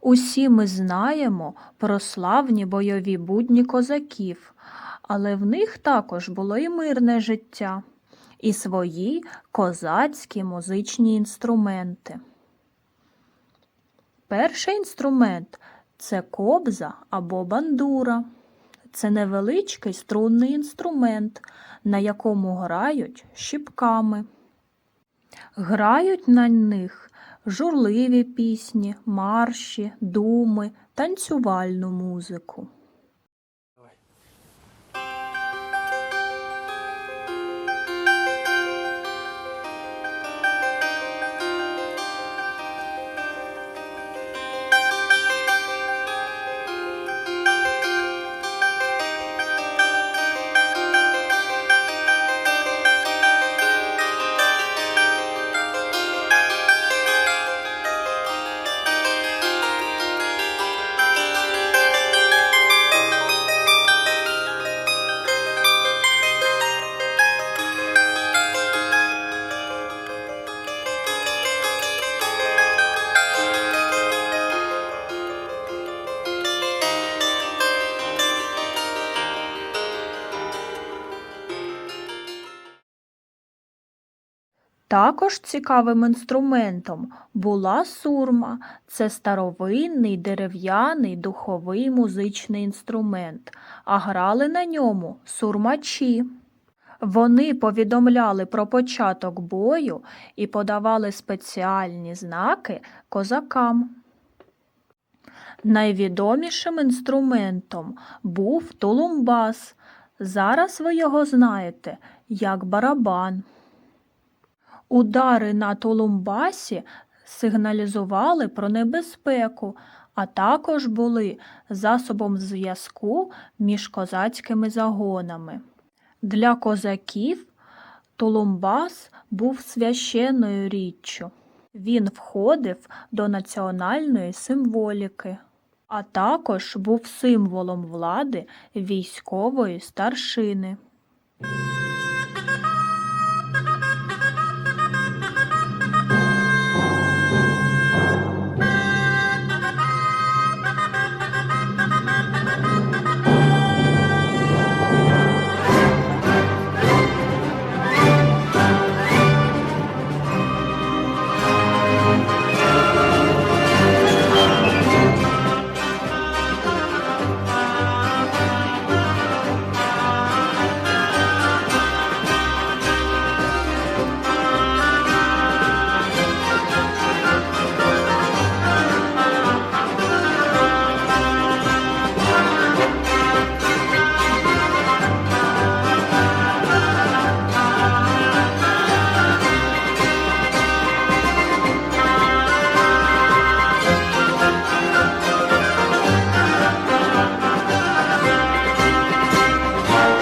Усі ми знаємо про славні бойові будні козаків, але в них також було і мирне життя, і свої козацькі музичні інструменти. Перший інструмент це кобза або бандура. Це невеличкий струнний інструмент, на якому грають щіпками. Грають на них журливі пісні, марші, думи, танцювальну музику. Також цікавим інструментом була сурма. Це старовинний дерев'яний духовий музичний інструмент, а грали на ньому сурмачі. Вони повідомляли про початок бою і подавали спеціальні знаки козакам. Найвідомішим інструментом був тулумбас. Зараз ви його знаєте як барабан. Удари на тулумбасі сигналізували про небезпеку, а також були засобом зв'язку між козацькими загонами. Для козаків тулумбас був священною річчю. Він входив до національної символіки, а також був символом влади військової старшини.